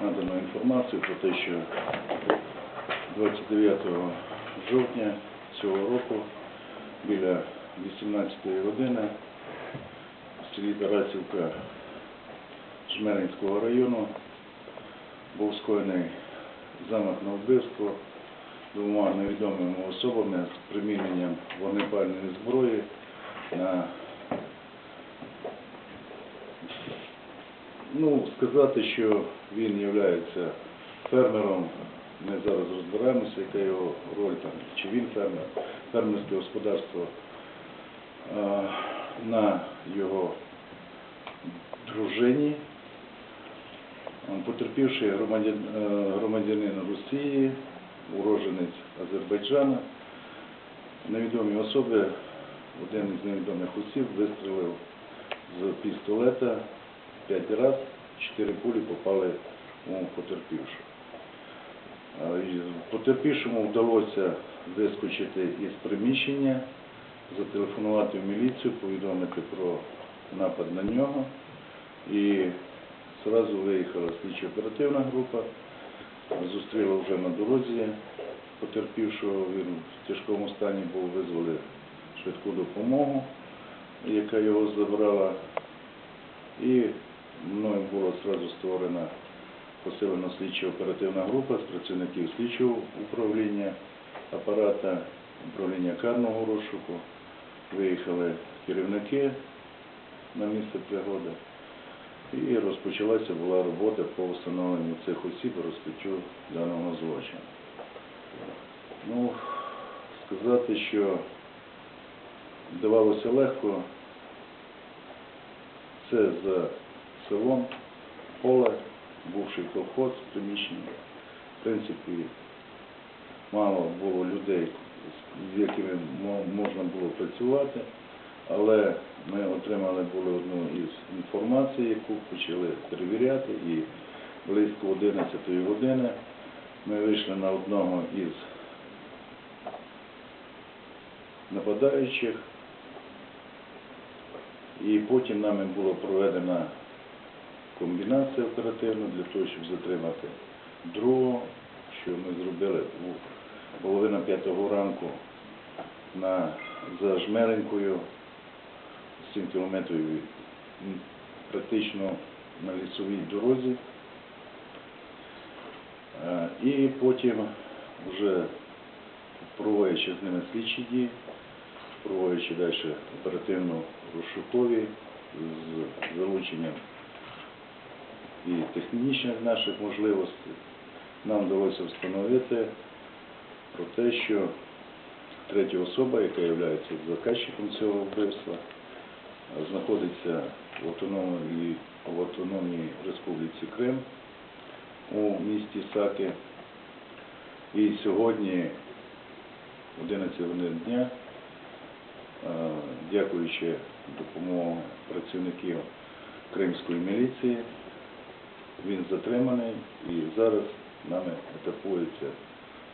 надано інформацію про те, що 29 жовтня цього року біля 18-ї години в селі Тарасівка Жмеринського району був скоєний замах на вбивство двома невідомими особами з приміненням вогнепальної зброї на Ну, сказати, що він є фермером, ми зараз розбираємося, яка його роль там, чи він фермер, фермерське господарство на його дружині, потерпівши е, громадянин Росії, уроженець Азербайджана, невідомі особи, один із невідомих осіб вистрілив з пістолета п'ять раз, чотири пулі попали у потерпівшу. А, і Потерпівшому вдалося вискочити із приміщення, зателефонувати в міліцію, повідомити про напад на нього. І одразу виїхала слідчо-оперативна група, зустріла вже на дорозі потерпівшого, він в тяжкому стані був визвали швидку допомогу, яка його забрала. І мною була одразу створена посилена слідчо-оперативна група з працівників слідчого управління, апарата управління карного розшуку. Виїхали керівники на місце пригоди. І розпочалася була робота по встановленню цих осіб розкриттю даного злочину. Ну, сказати, що давалося легко, це за селом, поле, бувший колхоз, приміщення. В принципі, мало було людей, з якими можна було працювати, але ми отримали були одну із інформацій, яку почали перевіряти, і близько 11 години ми вийшли на одного із нападаючих, і потім нами була проведена комбінація оперативна для того, щоб затримати другого, що ми зробили у половина п'ятого ранку на за Жмеренькою, 7 кілометрів практично на лісовій дорозі. Е, І потім вже проводячи з ними слідчі дії, проводячи далі оперативно розшукові з залученням і технічних наших можливостей, нам вдалося встановити про те, що третя особа, яка є заказчиком цього вбивства, знаходиться в автономній, в автономній Республіці Крим у місті Саки. І сьогодні, 11 годин дня, е, дякуючи допомогу працівників Кримської міліції, він затриманий і зараз нами етапується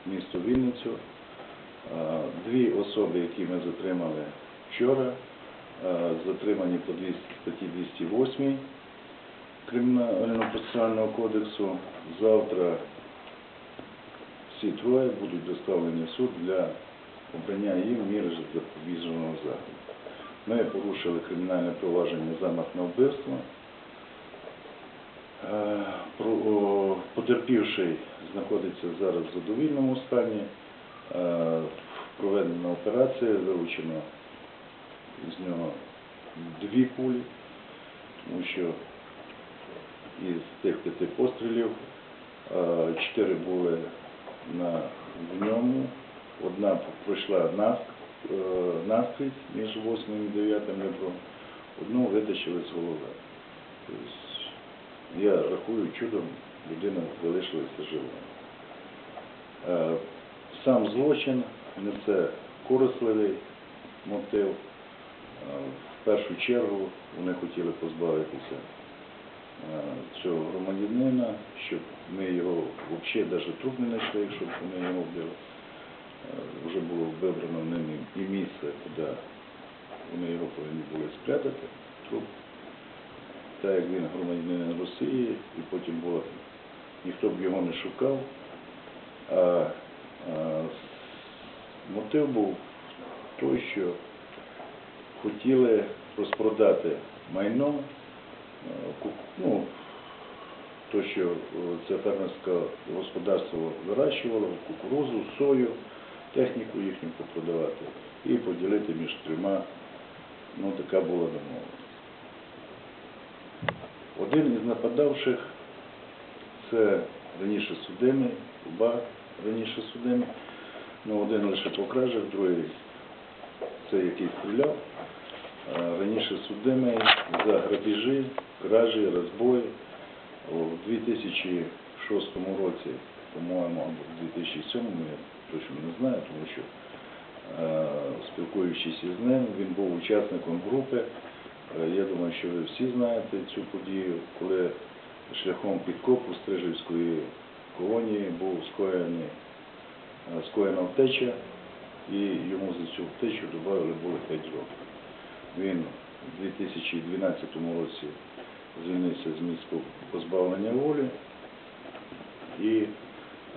місто Вінницю. Е, Дві особи, які ми затримали вчора, е, затримані по статті 208 Кримінально-процесуального кодексу. Завтра всі троє будуть доставлені в суд для обрання їм міри запобіжного заходу. Ми порушили кримінальне провадження замах на вбивство. Е, Потерпівший знаходиться зараз в задовільному стані. Е, Проведена операція, вилучено з нього дві пулі, тому що із тих п'яти пострілів е, чотири були в ньому, одна пройшла наскрізь між 8 і 9 ребром, одну витащили з голови. Я рахую, чудом людина залишилася живою. Е, Сам злочин несе корисливий мотив. Е, В першу чергу вони хотіли позбавитися е, цього громадянина, щоб ми його взагалі навіть труп не знайшли, щоб вони його вбили. Вже було вибрано ними і місце, куди вони його повинні були спрятати, труп так як він громадянин Росії, і потім була ніхто б його не шукав. А, а мотив був той, що хотіли розпродати майно, е, ну, то, що е, це фермерське господарство вирощувало, кукурузу, сою, техніку їхню попродавати і поділити між трьома. Ну, така була домовленість. Один із нападавших це раніше судимий, оба раніше судимі, ну один лише по кражах, другий це який стріляв. Раніше судимий за грабежі, кражі, розбої. У 2006 році, по-моєму, або в 2007, я точно не знаю, тому що е, спілкуючись із ним, він був учасником групи. Е, Я думаю, що ви всі знаєте цю подію, коли шляхом підкопу Стрижівської колонії був е, скоєна втеча, і йому за цю втечу додали було 5 років. Він у 2012 році звільнився з міського позбавлення волі і,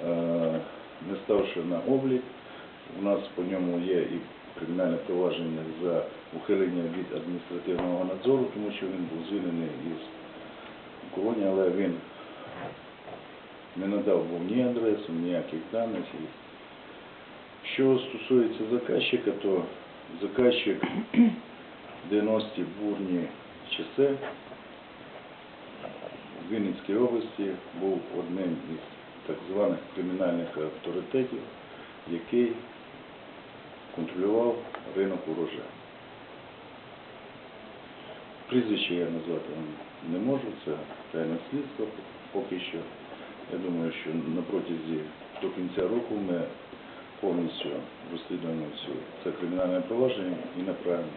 е, не ставши на облік, у нас по ньому є і кримінальне провадження за ухилення від адміністративного надзору, тому що він був звільнений із колонії, але він не надав був ні адресу, ніяких даних. Що стосується заказчика, то заказчик 90-ті бурні часи в Вінницькій області був одним із так званих кримінальних авторитетів, який контролював ринок урожаю. Прізвище я назвати вам не можу, це тайне слідство поки що. Я думаю, що на протязі до кінця року ми повністю розслідуємо це кримінальне провадження і направимо